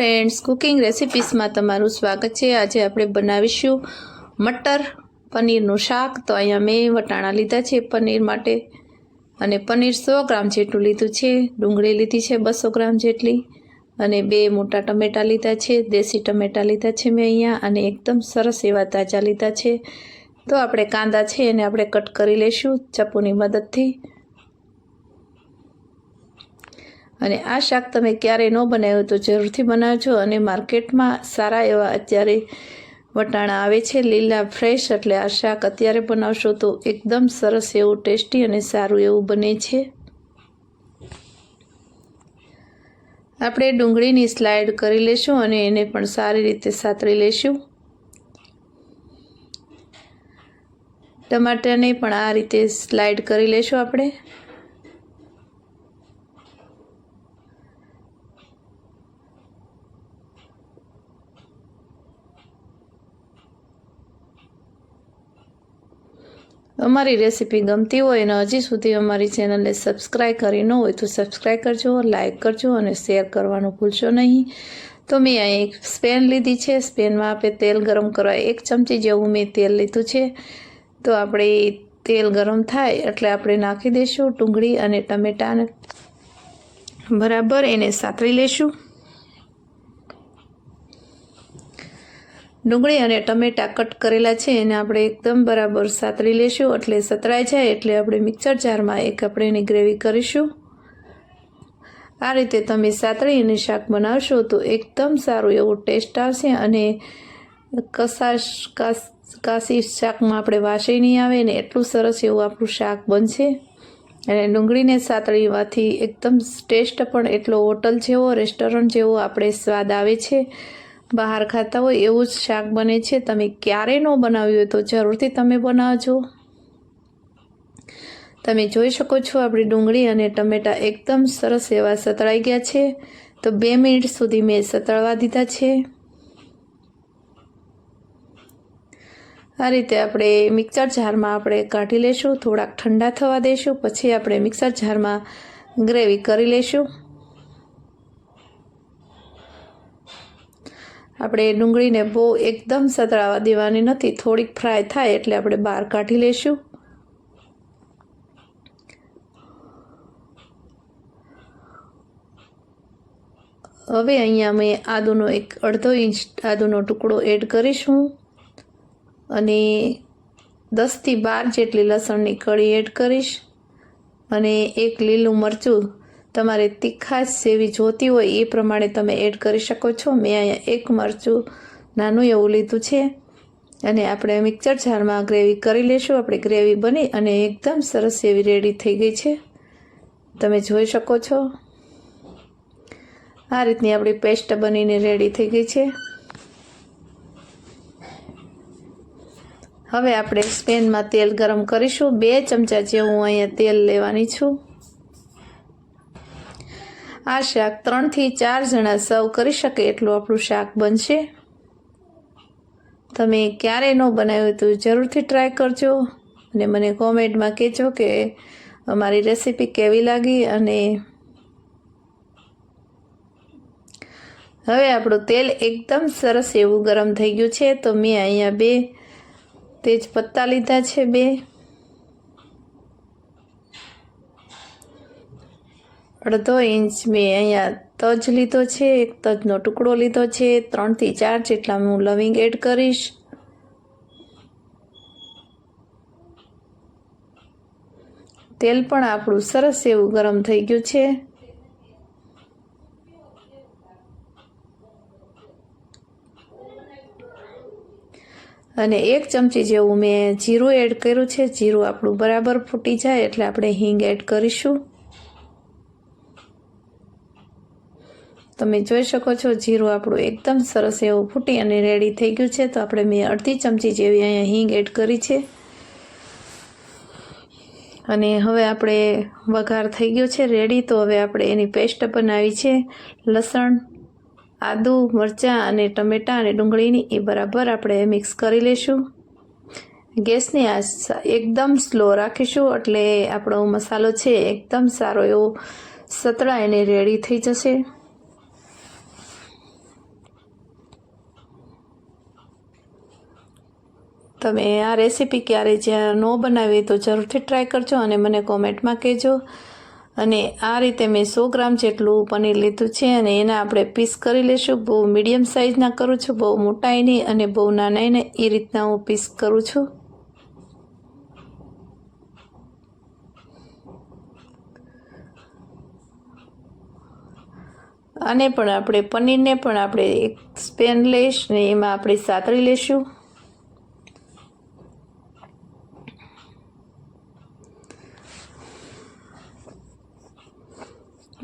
Friends cooking રેસિપીસમાં તમારું સ્વાગત છે. આજે આપણે બનાવીશું મટર પનીરનું શાક. તો અહીંયા મેં વટાણા લીધા છે પનીર માટે. અને પનીર સો ગ્રામ જેટલું લીધું છે. ડુંગળી લીધી છે બસો ગ્રામ જેટલી. અને બે મોટા ટમેટાં લીધા છે. દેશી ટમેટાં લીધા છે મેં અહીંયા. અને એકદમ સરસ એવા તાજા લીધા છે. તો આપણે કાંદા છે એને આપણે કટ કરી લઈશું ચપ્પુની મદદથી. અને આ શાક તમે ક્યારેય ન બનાવ્યું તો જરૂરથી બનાવજો. અને માર્કેટમાં સારા એવા અત્યારે વટાણા આવે છે, લીલા ફ્રેશ, એટલે આ શાક અત્યારે બનાવશો તો એકદમ સરસ એવું ટેસ્ટી અને સારું એવું બને છે. આપણે ડુંગળીની સ્લાઇડ કરી લેશું અને એને પણ સારી રીતે સાતરી લેશું. ટમાટાને પણ આ રીતે સ્લાઇડ કરી લેશું આપણે. અમારી રેસીપી ગમતી હોય અને હજી સુધી અમારી ચેનલને સબસ્ક્રાઈબ કરી ન હોય તો સબસ્ક્રાઈબ કરજો, લાઇક કરજો અને શેર કરવાનું ભૂલશો નહીં. તો મેં અહીં એક સ્પેન લીધી છે. સ્પેનમાં આપણે તેલ ગરમ કરવા એક ચમચી જેવું મેં તેલ લીધું છે. તો આપણે તેલ ગરમ થાય એટલે આપણે નાખી દઈશું ડુંગળી અને ટમેટાને બરાબર એને સાતરી લઈશું. ડુંગળી અને ટમેટાં કટ કરેલા છે એને આપણે એકદમ બરાબર સાતળી લેશું. એટલે સતરાઈ જાય એટલે આપણે મિક્સર જારમાં એક આપણે એની ગ્રેવી કરીશું. આ રીતે તમે સાતળીને શાક બનાવશો તો એકદમ સારું એવું ટેસ્ટ આવશે અને કસાશ કાશી શાકમાં આપણે વાસી નહીં આવે ને એટલું સરસ એવું આપણું શાક બનશે. અને ડુંગળીને સાતળીવાથી એકદમ ટેસ્ટ પણ એટલો હોટલ જેવો, રેસ્ટોરન્ટ જેવો આપણે સ્વાદ આવે છે. બહાર ખાતા હોય એવું જ શાક બને છે. તમે ક્યારે ન બનાવ્યું હોય તો જરૂરથી તમે બનાવજો. તમે જોઈ શકો છો આપણી ડુંગળી અને ટમેટાં એકદમ સરસ એવા સતળાઈ ગયા છે. તો બે મિનિટ સુધી મેં સતળવા દીધા છે. આ રીતે આપણે મિક્સર જારમાં આપણે કાઢી લેશું, થોડાક ઠંડા થવા દઈશું પછી આપણે મિક્સર જારમાં ગ્રેવી કરી લઈશું આપણે ડુંગળીને બહુ એકદમ સતળાવા દેવાની નથી. થોડીક ફ્રાય થાય એટલે આપણે બહાર કાઢી લઈશું. હવે અહીંયા મેં આદુનો એક અડધો ઇંચ આદુનો ટુકડો એડ કરીશું અને દસથી બાર જેટલી લસણની કળી એડ કરીશ અને એક લીલું મરચું તમારે તીખાશ જેવી જોતી હોય એ પ્રમાણે તમે એડ કરી શકો છો. મેં અહીંયા એક મરચું નાનું એવું લીધું છે. અને આપણે મિક્સર જારમાં ગ્રેવી કરી લેશું. આપણે ગ્રેવી બની અને એકદમ સરસ એવી રેડી થઈ ગઈ છે. તમે જોઈ શકો છો. આ રીતની આપણી પેસ્ટ બનીને રેડી થઈ ગઈ છે. હવે આપણે સ્પેનમાં તેલ ગરમ કરીશું. બે ચમચા જેવું અહીંયા તેલ લેવાની છું. આ શાક ત્રણથી ચાર જણા સર્વ કરી શકે એટલું આપણું શાક બનશે. તમે ક્યારે ન બનાવ્યું તો જરૂરથી ટ્રાય કરજો અને મને કોમેન્ટમાં કહેજો કે અમારી રેસીપી કેવી લાગી અને હવે આપણું તેલ એકદમ સરસ એવું ગરમ થઈ ગયું છે તો મેં અહીંયા બે તેજ પત્તા લીધા છે બે. અડધો ઇંચ મેં અહીંયા તજ લીધો છે, એક તજનો ટુકડો લીધો છે, ત્રણથી ચાર જેટલા હું લવિંગ એડ કરીશ. તેલ પણ આપણું સરસ એવું ગરમ થઈ ગયું છે. અને એક ચમચી જેવું મેં જીરું એડ કર્યું છે, જીરું આપણું બરાબર ફૂટી જાય એટલે આપણે હિંગ એડ કરીશું. તમે જોઈ શકો છો, જીરું આપણું એકદમ સરસ એવું ફૂટી અને રેડી થઈ ગયું છે. તો આપણે મેં અડધી ચમચી જેવી અહીંયા હિંગ એડ કરી છે. અને હવે આપણે વઘાર થઈ ગયો છે રેડી તો હવે આપણે એની પેસ્ટ બનાવી છે. લસણ, આદુ, મરચાં અને ટમેટાં અને ડુંગળીની એ બરાબર આપણે મિક્સ કરી લઈશું ગેસની આ એકદમ સ્લો રાખીશું એટલે આપણો મસાલો છે, એકદમ સારો એવો સતળાઈને રેડી થઈ જશે. તમે આ રેસીપી ક્યારે જ્યાં ન બનાવી તો જરૂરથી ટ્રાય કરજો અને મને કોમેન્ટમાં કહેજો. અને આ રીતે મેં સો ગ્રામ જેટલું પનીર લીધું છે અને એના આપણે પીસ કરી લઈશું બહુ મીડિયમ સાઇઝના કરું છું, બહુ મોટાય નહીં અને બહુ નાનાય નહીં એ રીતના હું પીસ કરું છું. આને પણ આપણે પનીરને પણ આપણે એક સ્પેન લઈશ ને એમાં આપણે સાતળી લેશું.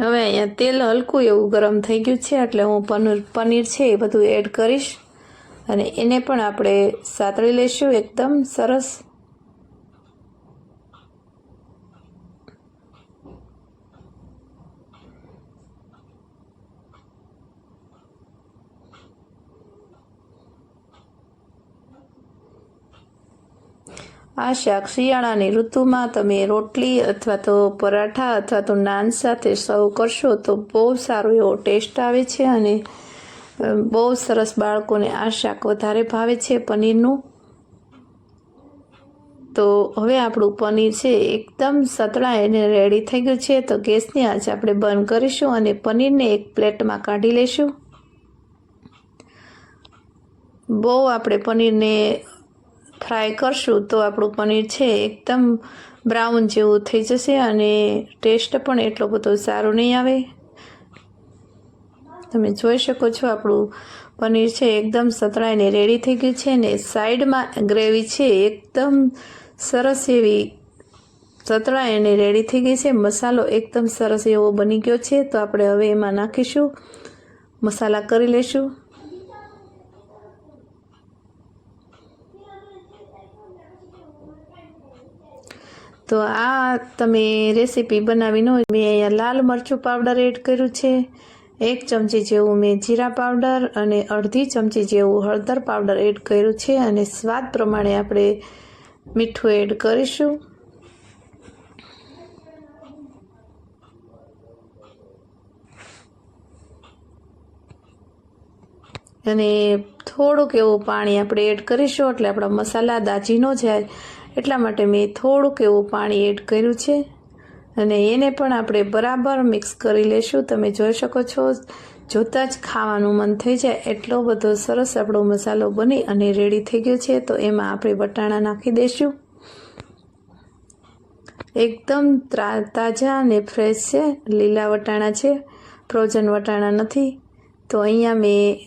હવે અહીંયા તેલ હલકું એવું ગરમ થઈ ગયું છે, એટલે હું પનીર પનીર છે એ બધું એડ કરીશ. અને એને પણ આપણે સાતળી લઈશું, એકદમ સરસ આ શાક શિયાળાની ઋતુમાં તમે રોટલી અથવા તો પરાઠા અથવા તો નાન સાથે સર્વ કરશો તો બહુ સારો એવો ટેસ્ટ આવે છે અને બહુ સરસ બાળકોને આ શાક વધારે ભાવે છે પનીરનું. તો હવે આપણું પનીર છે એકદમ સતળાઈને રેડી થઈ ગયું છે તો ગેસની આંચ આપણે બંધ કરીશું અને પનીરને એક પ્લેટમાં કાઢી લઈશું. બહુ આપણે પનીરને ફ્રાય કરશું તો આપણું પનીર છે એકદમ બ્રાઉન જેવું થઈ જશે અને ટેસ્ટ પણ એટલો બધો સારો નહીં આવે. તમે જોઈ શકો છો આપણું પનીર છે એકદમ સતળાઈને રેડી થઈ ગયું છે ને સાઈડમાં ગ્રેવી છે એકદમ સરસ એવી સતળાઈને રેડી થઈ ગઈ છે. મસાલો એકદમ સરસ એવો બની ગયો છે તો આપણે હવે એમાં નાખીશું. મસાલા કરી લઈશું તો આ તમે રેસીપી બનાવીને હોય, મેં અહીંયા લાલ મરચું પાવડર એડ કર્યું છે. એક ચમચી જેવું મેં જીરા પાવડર અને અડધી ચમચી જેવું હળદર પાવડર એડ કર્યું છે અને સ્વાદ પ્રમાણે આપણે મીઠું એડ કરીશું. અને થોડુંક એવું પાણી આપણે એડ કરીશું, એટલે આપણા મસાલા દાજીનો જાય. એટલા માટે મેં થોડુંક એવું પાણી એડ કર્યું છે. અને એને પણ આપણે બરાબર મિક્સ કરી લેશું. તમે જોઈ શકો છો, જોતાં જ ખાવાનું મન થઈ જાય. એટલો બધો સરસ આપણો મસાલો બની અને રેડી થઈ ગયો છે. તો એમાં આપણે વટાણા નાખી દઈશું એકદમ તાજા અને ફ્રેશ છે. લીલા વટાણા છે. ફ્રોઝન વટાણા નથી. તો અહીંયા મેં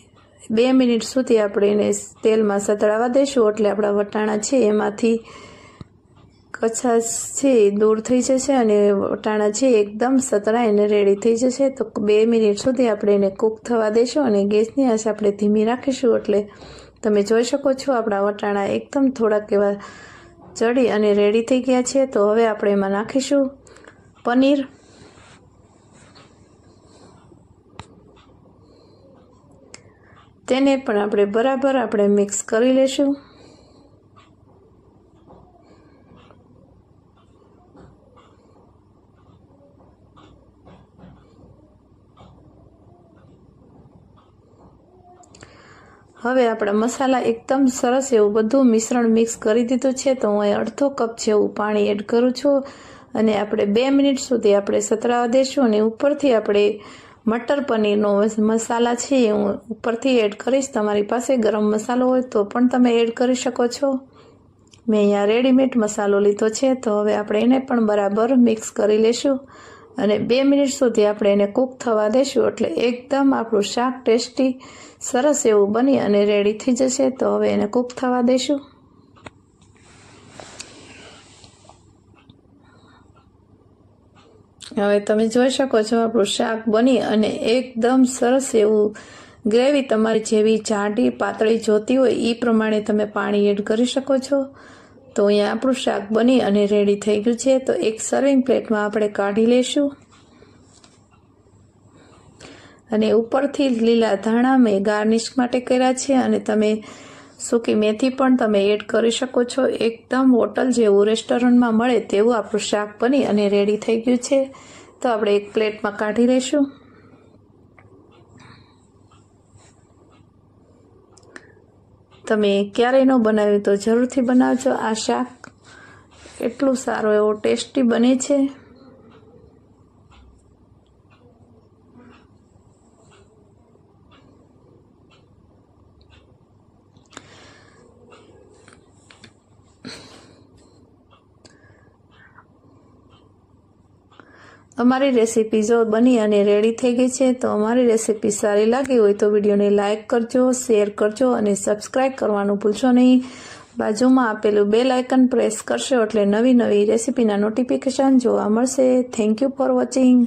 બે મિનિટ સુધી આપણે એને તેલમાં સતળાવા દઈશું એટલે આપણા વટાણા છે એમાંથી કચાશ દૂર થઈ જશે અને વટાણા છે એકદમ સતળાઈને રેડી થઈ જશે. તો બે મિનિટ સુધી આપણે એને કૂક થવા દઈશું અને ગેસની આશ આપણે ધીમી રાખીશું એટલે તમે જોઈ શકો છો આપણા વટાણા એકદમ થોડાક એવા ચડી અને રેડી થઈ ગયા છે. તો હવે આપણે એમાં નાખીશું પનીર. તેને પણ આપણે બરાબર આપણે મિક્સ કરી લેશું. હવે આપણા મસાલા એકદમ સરસ એવું બધું મિશ્રણ મિક્સ કરી દીધું છે, તો હું અડધો કપ જેવું પાણી એડ કરું છું. અને આપણે બે મિનિટ સુધી આપણે સતરાવા દઈશું અને ઉપરથી આપણે મટર પનીરનો મસાલા છે એ હું ઉપરથી એડ કરીશ. તમારી પાસે ગરમ મસાલો હોય તો પણ તમે એડ કરી શકો છો. મેં અહીંયા રેડીમેડ મસાલો લીધો છે, તો હવે આપણે એને પણ બરાબર મિક્સ કરી લેશું. અને બે મિનિટ સુધી આપણે એને કૂક થવા દઈશું એટલે એકદમ આપણું શાક ટેસ્ટી સરસ એવું બની અને રેડી થઈ જશે, તો હવે એને કૂક થવા દઈશું હવે તમે જોઈ શકો છો, આપણું શાક બની અને એકદમ સરસ એવું ગ્રેવી તમારી જેવી જાડી પાતળી જોતી હોય એ પ્રમાણે તમે પાણી એડ કરી શકો છો. તો અહીંયા આપણું શાક બની અને રેડી થઈ ગયું છે, તો એક સર્વિંગ પ્લેટમાં આપણે કાઢી લઈશું. અને ઉપરથી લીલા ધાણા મેં ગાર્નિશ માટે કર્યા છે અને તમે સૂકી મેથી પણ તમે એડ કરી શકો છો. એકદમ હોટલ જેવું રેસ્ટોરન્ટમાં મળે તેવું આપણું શાક બની અને રેડી થઈ ગયું છે. તો આપણે એક પ્લેટમાં કાઢી લઈશું. તમે ક્યારેય ન બનાવ્યું તો જરૂરથી બનાવજો આ શાક. એટલું સારો, એવો ટેસ્ટી બને છે. અમારી રેસીપી જો બની અને રેડી થઈ ગઈ છે, તો અમારી રેસીપી સારી લાગી હોય તો વિડીયોને લાઇક કરજો, શેર કરજો અને સબસ્ક્રાઇબ કરવાનું ભૂલશો નહીં. બાજુમાં આપેલું બેલ આઇકન પ્રેસ કરશો એટલે નવી નવી રેસીપીના નોટિફિકેશન જોવા મળશે. Thank you for watching.